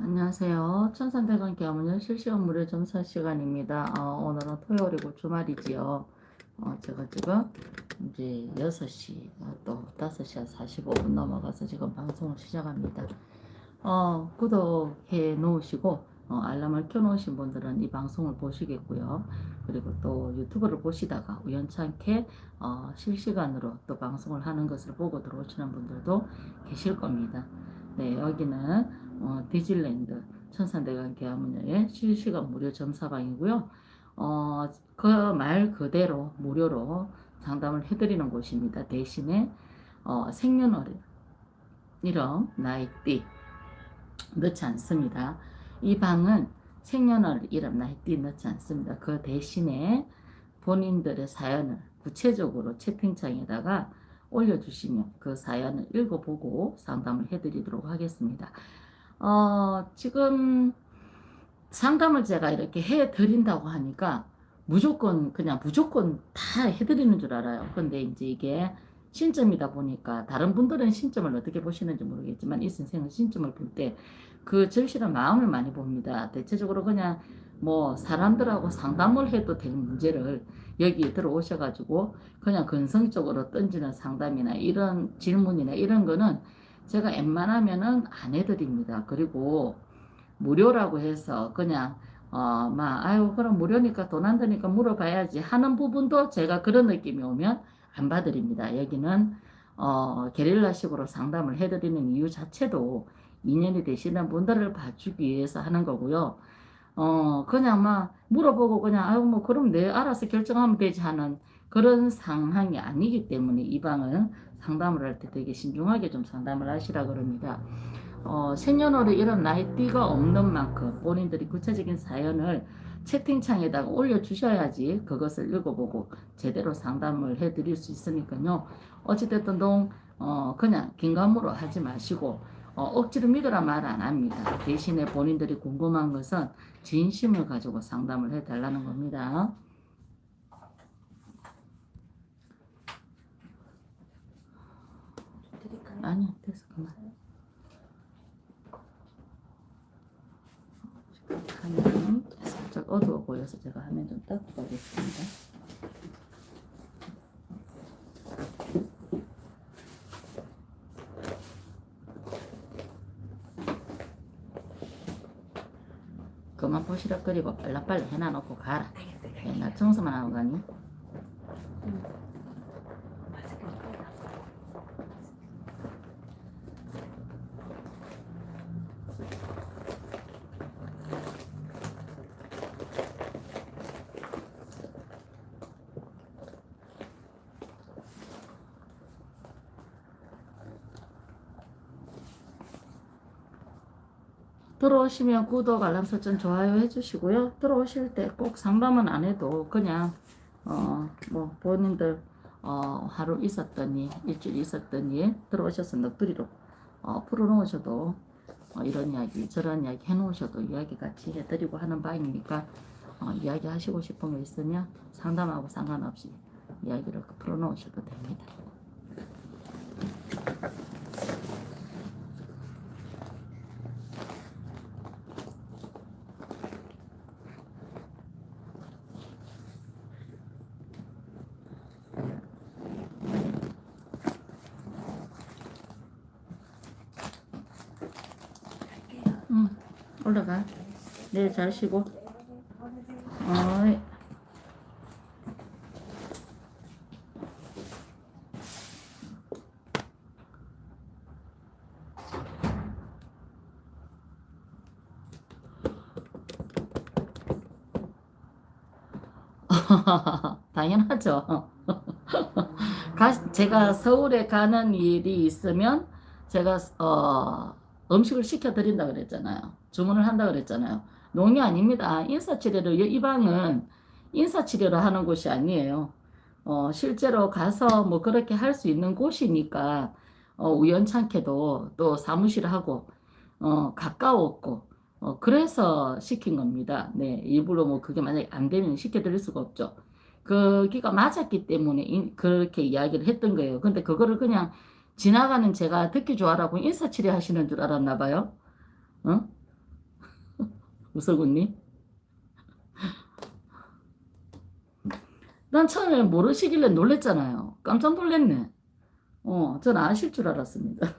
안녕하세요. 천산대관 개화문열 실시간 무료 점사 시간입니다. 어, 오늘은 토요일이고 주말이지요. 어, 제가 지금 이제 6시, 어, 또 5시 한 45분 넘어가서 지금 방송을 시작합니다. 어, 구독해 놓으시고, 어, 알람을 켜 놓으신 분들은 이 방송을 보시겠고요. 그리고 또 유튜브를 보시다가 우연찮게 어, 실시간으로 또 방송을 하는 것을 보고 들어오시는 분들도 계실 겁니다. 네, 여기는 어, 디즈랜드 천산대관 계화문여의 실시간 무료 점사방이고요. 어, 그 말 그대로 무료로 상담을 해드리는 곳입니다. 대신에 어, 생년월일, 이름, 나이띠 넣지 않습니다. 이 방은 생년월일, 이름, 나이띠 넣지 않습니다. 그 대신에 본인들의 사연을 구체적으로 채팅창에다가 올려주시면 그 사연을 읽어보고 상담을 해드리도록 하겠습니다. 어, 지금 상담을 제가 이렇게 해드린다고 하니까 무조건, 그냥 무조건 다 해드리는 줄 알아요. 근데 이제 이게 신점이다 보니까 다른 분들은 신점을 어떻게 보시는지 모르겠지만 이 선생은 신점을 볼 때 그 절실한 마음을 많이 봅니다. 대체적으로 그냥 뭐 사람들하고 상담을 해도 될 문제를 여기 들어오셔가지고 그냥 근성적으로 던지는 상담이나 이런 질문이나 이런 거는 제가 웬만하면은 안 해드립니다. 그리고 무료라고 해서 그냥 어, 막, 아유, 그럼 무료니까 돈 안 드니까 물어봐야지 하는 부분도 제가 그런 느낌이 오면 안 봐드립니다. 여기는, 어, 게릴라식으로 상담을 해드리는 이유 자체도 인연이 되시는 분들을 봐주기 위해서 하는 거고요. 어, 그냥 막 물어보고 그냥, 아유, 뭐, 그럼 내 알아서 결정하면 되지 하는 그런 상황이 아니기 때문에 이 방은 상담을 할 때 되게 신중하게 좀 상담을 하시라 그럽니다. 어, 생년월일 이런 나이띠가 없는 만큼 본인들이 구체적인 사연을 채팅창에다가 올려주셔야지 그것을 읽어보고 제대로 상담을 해드릴 수 있으니까요. 어찌됐든 동, 어, 그냥 긴감으로 하지 마시고 어, 억지로 믿으라 말 안 합니다. 대신에 본인들이 궁금한 것은 진심을 가지고 상담을 해달라는 겁니다. 드릴까요? 아니요, 됐어, 그만. 화면 살짝 어두워 보여서 제가 화면 좀 닦고 가겠습니다. 그만 보시락거리고 빨라빨리 해놔놓고 가라. 예, 나 청소만 하고 가니? 들어오시면 구독, 알람 설정, 좋아요 해주시고요. 들어오실 때 꼭 상담은 안 해도 그냥 어 뭐 본인들 어 하루 있었던 일, 일주일 있었던 일 들어오셔서 넋두리로 어 풀어놓으셔도 어, 이런 이야기, 저런 이야기 해놓으셔도 이야기 같이 해드리고 하는 바이니까 어, 이야기 하시고 싶은 거 있으면 상담하고 상관없이 이야기를 풀어놓으셔도 됩니다. 응, 올라가. 네, 잘 쉬고. 어이. 당연하죠. 가, 제가 서울에 가는 일이 있으면 제가 어, 음식을 시켜 드린다 그랬잖아요. 주문을 한다 그랬잖아요. 농이 아닙니다. 인사치료를 이 방은 인사치료를 하는 곳이 아니에요. 어, 실제로 가서 뭐 그렇게 할 수 있는 곳이니까 어, 우연찮게도 또 사무실하고 어, 가까웠고 어, 그래서 시킨 겁니다. 네, 일부러 뭐 그게 만약에 안 되면 시켜드릴 수가 없죠. 거기가 맞았기 때문에 인- 그렇게 이야기를 했던 거예요. 근데 그거를 그냥 지나가는 제가 듣기 좋아라고 인사치레 하시는 줄 알았나 봐요. 어? 우석훈님. 난 처음에 모르시길래 놀랬잖아요. 깜짝 놀랐네. 어, 전 아실 줄 알았습니다.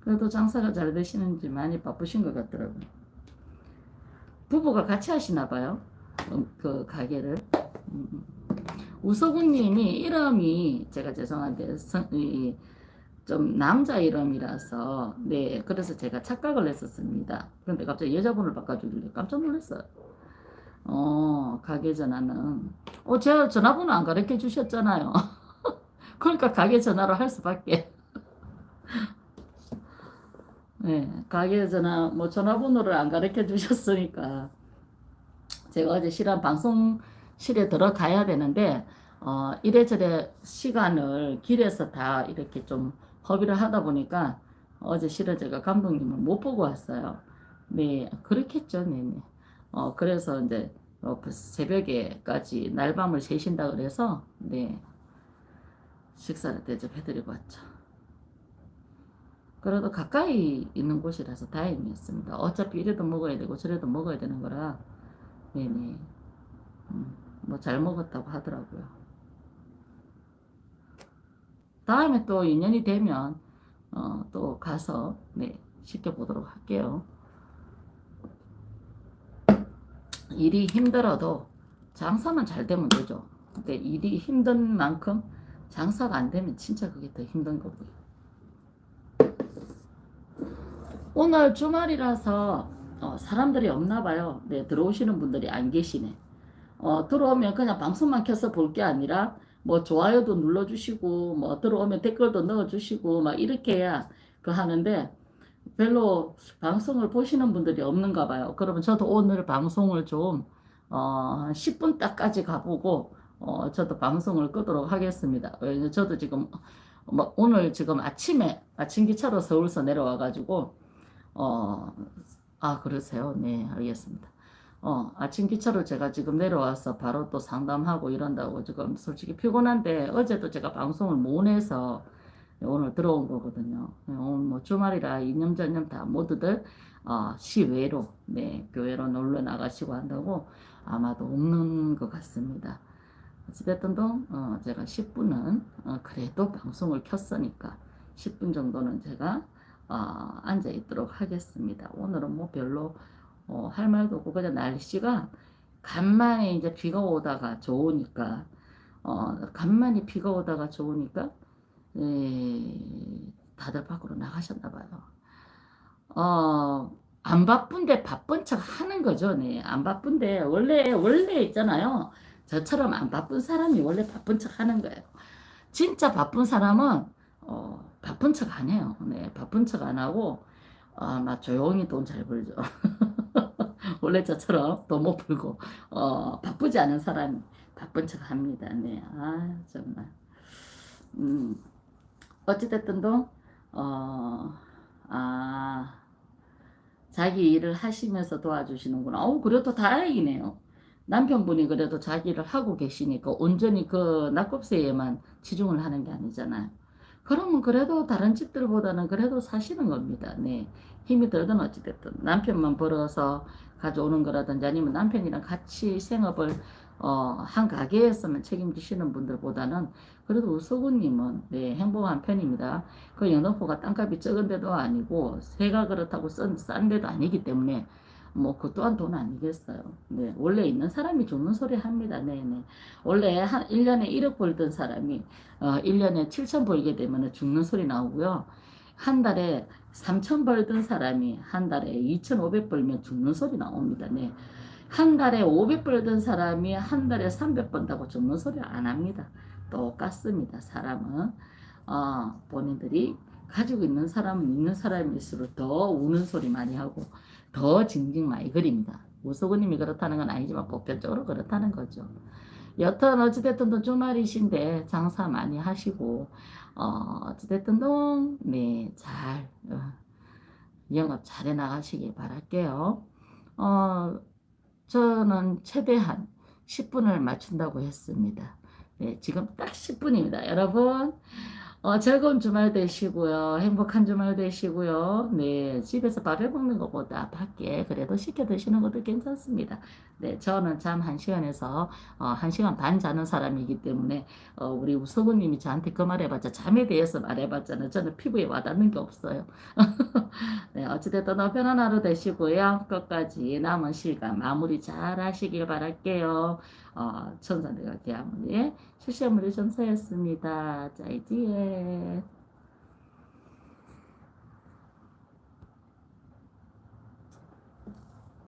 그래도 장사가 잘 되시는지 많이 바쁘신 것 같더라고요. 부부가 같이 하시나 봐요. 음, 그 가게를. 음. 우석훈님이 이름이 제가 죄송한데 좀 남자 이름이라서 네 그래서 제가 착각을 했었습니다. 그런데 갑자기 여자분을 바꿔주길래 깜짝 놀랐어요. 어 가게 전화는 어 제가 전화번호 안 가르쳐 주셨잖아요. 그러니까 가게 전화로 할 수밖에. 네 가게 전화 뭐 전화번호를 안 가르쳐 주셨으니까 제가 어제 실한 방송 실에 들어가야 되는데 어 이래저래 시간을 길에서 다 이렇게 좀 허비를 하다 보니까 어제 실은 제가 감독님을 못 보고 왔어요. 네, 그렇겠죠, 네, 네. 어 그래서 이제 어, 그 새벽에까지 날밤을 새신다 그래서 네 식사를 대접해드리고 왔죠. 그래도 가까이 있는 곳이라서 다행이었습니다. 어차피 이래도 먹어야 되고 저래도 먹어야 되는 거라 네네 음, 뭐 잘 먹었다고 하더라고요. 다음에 또 인연이 되면 어, 또 가서 네 시켜보도록 할게요. 일이 힘들어도 장사만 잘 되면 되죠. 근데 일이 힘든 만큼 장사가 안 되면 진짜 그게 더 힘든 거고요. 오늘 주말이라서 어, 사람들이 없나 봐요. 네, 들어오시는 분들이 안 계시네. 어, 들어오면 그냥 방송만 켜서 볼 게 아니라 뭐 좋아요도 눌러주시고 뭐 들어오면 댓글도 넣어주시고 막 이렇게 해야 그 하는데 별로 방송을 보시는 분들이 없는가 봐요. 그러면 저도 오늘 방송을 좀 어, 10분 딱까지 가보고 어, 저도 방송을 끄도록 하겠습니다. 왜냐면 저도 지금 뭐 오늘 지금 아침에 아침 기차로 서울서 내려와 가지고 어, 아 그러세요? 네 알겠습니다. 어, 아침 기차로 제가 지금 내려와서 바로 또 상담하고 이런다고 지금 솔직히 피곤한데 어제도 제가 방송을 못 해서 오늘 들어온 거거든요. 오늘 뭐 주말이라 이념전념 다 모두들 어, 시외로 네 교회로 놀러 나가시고 한다고 아마도 없는 것 같습니다. 어찌됐든 도 어, 제가 10분은 어, 그래도 방송을 켰으니까 10분 정도는 제가 어, 앉아 있도록 하겠습니다. 오늘은 뭐 별로 어, 할 말도 없고 그냥 날씨가 간만에 이제 비가 오다가 좋으니까 어, 간만에 비가 오다가 좋으니까 에, 다들 밖으로 나가셨나 봐요. 어, 안 바쁜데 바쁜 척 하는 거죠. 네. 안 바쁜데 원래 원래 있잖아요. 저처럼 안 바쁜 사람이 원래 바쁜 척 하는 거예요. 진짜 바쁜 사람은 어, 바쁜 척 안 해요. 네. 바쁜 척 안 하고 아, 막 조용히 돈 잘 벌죠. 원래 저처럼 돈 못 벌고 어, 바쁘지 않은 사람이 바쁜 척 합니다. 네. 아, 정말. 음. 어찌됐든도 어, 아, 자기 일을 하시면서 도와주시는구나. 어우, 그래도 다행이네요. 남편분이 그래도 자기 일을 하고 계시니까 온전히 그 낙곱새에만 치중을 하는 게 아니잖아요. 그러면 그래도 다른 집들보다는 그래도 사시는 겁니다. 네. 힘이 들든 어찌됐든 남편만 벌어서 가져오는 거라든지 아니면 남편이랑 같이 생업을 어, 한 가게에서만 책임지시는 분들보다는 그래도 우소구님은 네, 행복한 편입니다. 그 영등포가 땅값이 적은 데도 아니고 새가 그렇다고 싼, 싼 데도 아니기 때문에 뭐 그 또한 돈 아니겠어요. 네, 원래 있는 사람이 죽는 소리 합니다. 네, 네. 원래 한 1년에 1억 벌던 사람이 어, 1년에 7천 벌게 되면 죽는 소리 나오고요. 한 달에 3천 벌던 사람이 한 달에 2,500 벌면 죽는 소리 나옵니다. 네. 한 달에 500 벌던 사람이 한 달에 300 번다고 죽는 소리 안 합니다. 똑같습니다. 사람은 어, 본인들이 가지고 있는 사람은 있는 사람일수록 더 우는 소리 많이 하고 더 징징 많이 그립니다. 우소구님이 그렇다는 건 아니지만 보편적으로 그렇다는 거죠. 여튼 어찌됐든 또 주말이신데 장사 많이 하시고 어, 어찌됐든 네잘 어, 영업 잘 해 나가시길 바랄게요. 어, 저는 최대한 10분을 맞춘다고 했습니다. 네, 지금 딱 10분입니다. 여러분, 어, 즐거운 주말 되시고요. 행복한 주말 되시고요. 네, 집에서 밥을 먹는 것보다 밖에 그래도 시켜 드시는 것도 괜찮습니다. 네, 저는 잠 한 시간에서 어, 한 시간 반 자는 사람이기 때문에 어, 우리 우서구님이 저한테 그 말해봤자 잠에 대해서 말해봤잖아요. 저는 피부에 와닿는 게 없어요. 네, 어찌됐든 너 편한 하루 되시고요. 끝까지 남은 시간 마무리 잘 하시길 바랄게요. 어, 천산대가 계약문의 실시간무료 점사였습니다. 자, 이제